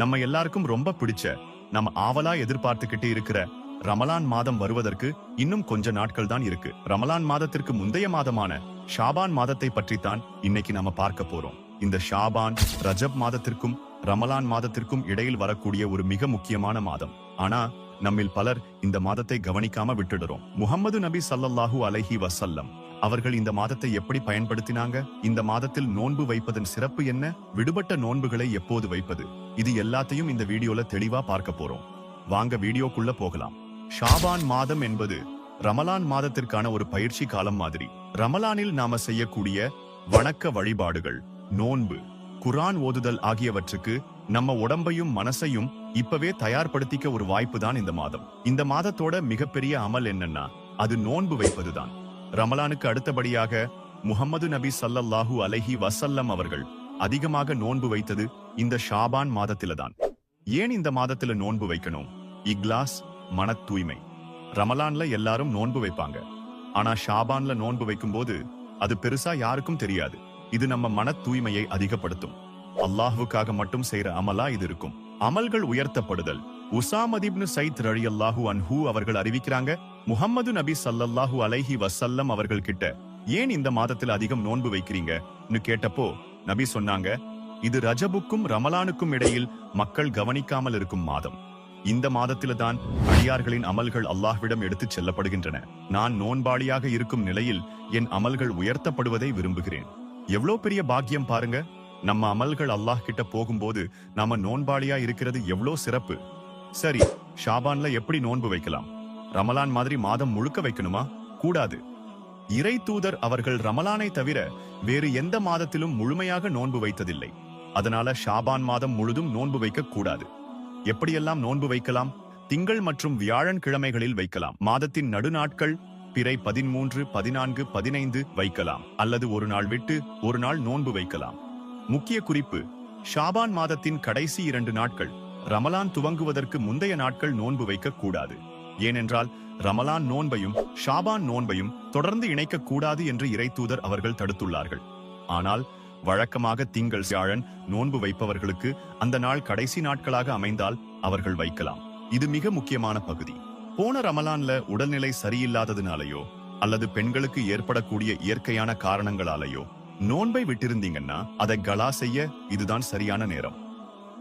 நம்ம எல்லாருக்கும் ரொம்ப பிடிச்ச நம்ம ஆவலா எதிர்பார்த்துக்கிட்டு இருக்கிற ரமலான் மாதம் வருவதற்கு இன்னும் கொஞ்ச நாட்கள் தான் இருக்கு. ரமலான் மாதத்திற்கு முந்தைய மாதமான ஷாபான் மாதத்தை பற்றித்தான் இன்னைக்கு நாம பார்க்க போறோம். இந்த ஷாபான் ரஜப் மாதத்திற்கும் ரமலான் மாதத்திற்கும் இடையில் வரக்கூடிய ஒரு மிக முக்கியமான மாதம். ஆனா நம்மில் பலர் இந்த மாதத்தை கவனிக்காம விட்டுடுறோம். முகமது நபி சல்லல்லாஹு அலைஹி வசல்லம் அவர்கள் இந்த மாதத்தை எப்படி பயன்படுத்தினாங்க? இந்த மாதத்தில் நோன்பு வைப்பதன் சிறப்பு என்ன? விடுபட்ட நோன்புகளை எப்போது வைப்பது? இது எல்லாத்தையும் இந்த வீடியோல தெளிவா பார்க்க போறோம். வாங்க வீடியோக்குள்ள போகலாம். ஷாபான் மாதம் என்பது ரமலான் மாதத்திற்கான ஒரு பயிற்சி காலம் மாதிரி. ரமலானில் நாம செய்யக்கூடிய வணக்க வழிபாடுகள் நோன்பு குரான் ஓதுதல் ஆகியவற்றுக்கு நம்ம உடம்பையும் மனசையும் இப்பவே தயார்படுத்திக்க ஒரு வாய்ப்பு தான் இந்த மாதம். இந்த மாதத்தோட மிகப்பெரிய அமல் என்னன்னா அது நோன்பு வைப்பதுதான். ரமலானுக்கு அடுத்தபடியாக முகமது நபி சல்லல்லாஹு அலஹி வசல்லம் அவர்கள் அதிகமாக நோன்பு வைத்தது இந்த ஷாபான் மாதத்தில்தான். ஏன் இந்த மாதத்துல நோன்பு வைக்கணும்? இக்லாஸ் மன தூய்மை ரமலான்ல எல்லாரும் நோன்பு வைப்பாங்க. ஆனா ஷாபான்ல நோன்பு வைக்கும்போது அது பெருசா யாருக்கும் தெரியாது. இது நம்ம மன தூய்மையை அதிகப்படுத்தும். அல்லாஹுக்காக மட்டும் செய்யற அமலா இது இருக்கும். அமல்கள் உயர்த்தப்படுதல். உசாமத் இப்னு சைத் அல்லாஹூ அன்ஹூ அவர்கள் அறிவிக்கிறாங்க முகம்மது நபி சல்லல்லாஹு அலைஹி வசல்லம் அவர்கள் கிட்ட ஏன் இந்த மாதத்துல அதிகம் நோன்பு வைக்கிறீங்கன்னு கேட்டப்போ நபி சொன்னாங்க இது ரஜபுக்கும் ரமலானுக்கும் இடையில் மக்கள் கவனிக்காமல் இருக்கும் மாதம். இந்த மாதத்தில தான் அடியார்களின் அமல்கள் அல்லாஹ்விடம் எடுத்துச் செல்லப்படுகின்றன. நான் நோன்பாளியாக இருக்கும் நிலையில் என் அமல்கள் உயர்த்தப்படுவதை விரும்புகிறேன். எவ்வளோ பெரிய பாக்கியம் பாருங்க. நம்ம அமல்கள் அல்லாஹ் கிட்ட போகும்போது நாம நோன்பாளியா இருக்கிறது எவ்வளோ சிறப்பு. சரி ஷாபான்ல எப்படி நோன்பு வைக்கலாம்? ரமலான் மாதிரி மாதம் முழுக்க வைக்கணுமா? கூடாது. இறை தூதர் அவர்கள் ரமலானை தவிர வேறு எந்த மாதத்திலும் முழுமையாக நோன்பு வைத்ததில்லை. அதனால ஷாபான் மாதம் முழுதும் நோன்பு வைக்க கூடாது. எப்படியெல்லாம் நோன்பு வைக்கலாம்? திங்கள் மற்றும் வியாழன் கிழமைகளில் வைக்கலாம். மாதத்தின் நடுநாட்கள் பிறை பதிமூன்று பதினான்கு பதினைந்து வைக்கலாம். அல்லது ஒரு நாள் விட்டு ஒரு நாள் நோன்பு வைக்கலாம். முக்கிய குறிப்பு ஷாபான் மாதத்தின் கடைசி இரண்டு நாட்கள் ரமலான் துவங்குவதற்கு முந்தைய நாட்கள் நோன்பு வைக்கக்கூடாது ஏனென்றால் ரமலான் நோன்பையும் ஷாபான் நோன்பையும் தொடர்ந்து இணைக்கக்கூடாது என்று இறைத்தூதர் அவர்கள் தடுத்துள்ளார்கள். ஆனால் வழக்கமாக திங்கள் வியாழன் நோன்பு வைப்பவர்களுக்கு அந்த நாள் கடைசி நாட்களாக அமைந்தால் அவர்கள் வைக்கலாம். இது மிக முக்கியமான பகுதி. போன ரமலான்ல உடல்நிலை சரியில்லாததுனாலயோ அல்லது பெண்களுக்கு ஏற்படக்கூடிய இயற்கையான காரணங்களாலேயோ நோன்பை விட்டிருந்தீங்கன்னா அதை கலா செய்ய இதுதான் சரியான நேரம்.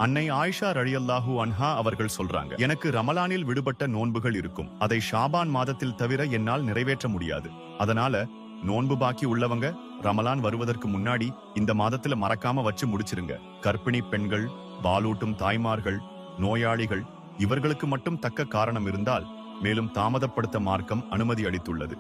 அன்னை ஆயிஷா ரழியல்லாஹூ அன்ஹா அவர்கள் சொல்றாங்க எனக்கு ரமலானில் விடுபட்ட நோன்புகள் இருக்கும். அதை ஷாபான் மாதத்தில் தவிர என்னால் நிறைவேற்ற முடியாது. அதனால நோன்பு பாக்கி உள்ளவங்க ரமலான் வருவதற்கு முன்னாடி இந்த மாதத்துல மறக்காம வச்சு முடிச்சிருங்க. கர்ப்பிணி பெண்கள் பாலூட்டும் தாய்மார்கள் நோயாளிகள் இவர்களுக்கு மட்டும் தக்க காரணம் இருந்தால் மேலும் தாமதப்படுத்த மார்க்கம் அனுமதி அளித்துள்ளது.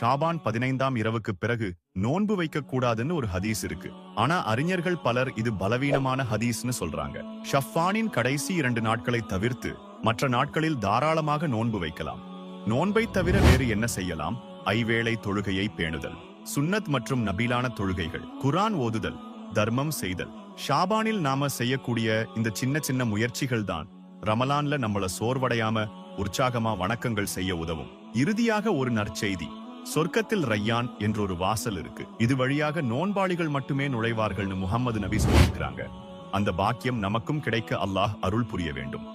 ஷாபான் பதினைந்தாம் இரவுக்கு பிறகு நோன்பு வைக்க கூடாதுன்னு ஒரு ஹதீஸ் இருக்கு. ஆனா அறிஞர்கள் பலர் இது பலவீனமான ஹதீஸ்னு சொல்றாங்க. ஷஃபானின் கடைசி இரண்டு நாட்களை தவிர்த்து மற்ற நாட்களில் தாராளமாக நோன்பு வைக்கலாம். நோன்பை தவிர வேறு என்ன செய்யலாம்? ஐவேளை தொழுகையை பேணுதல். சுன்னத் மற்றும் நபிலான தொழுகைகள். குரான் ஓதுதல் தர்மம் செய்தல். ஷாபானில் நாம செய்யக்கூடிய இந்த சின்ன சின்ன முயற்சிகள் தான் ரமலான்ல நம்மள சோர்வடையாம உற்சாகமா வணக்கங்கள் செய்ய உதவும். இறுதியாக ஒரு நற்செய்தி. சொர்க்கத்தில் ரையான் என்று ஒரு வாசல் இருக்கு. இது வழியாக நோன்பாளிகள் மட்டுமே நுழைவார்கள்னு முகம்மது நபி சொல்லியிருக்கிறாங்க. அந்த பாக்கியம் நமக்கும் கிடைக்க அல்லாஹ் அருள் புரிய வேண்டும்.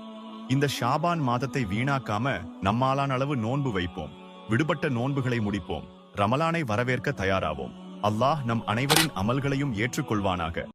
இந்த ஷாபான் மாதத்தை வீணாக்காம நம்மாலான அளவு நோன்பு வைப்போம். விடுபட்ட நோன்புகளை முடிப்போம். ரமலானை வரவேற்க தயாராவோம். அல்லாஹ் நம் அனைவரின் அமல்களையும் ஏற்றுக்கொள்வானாக.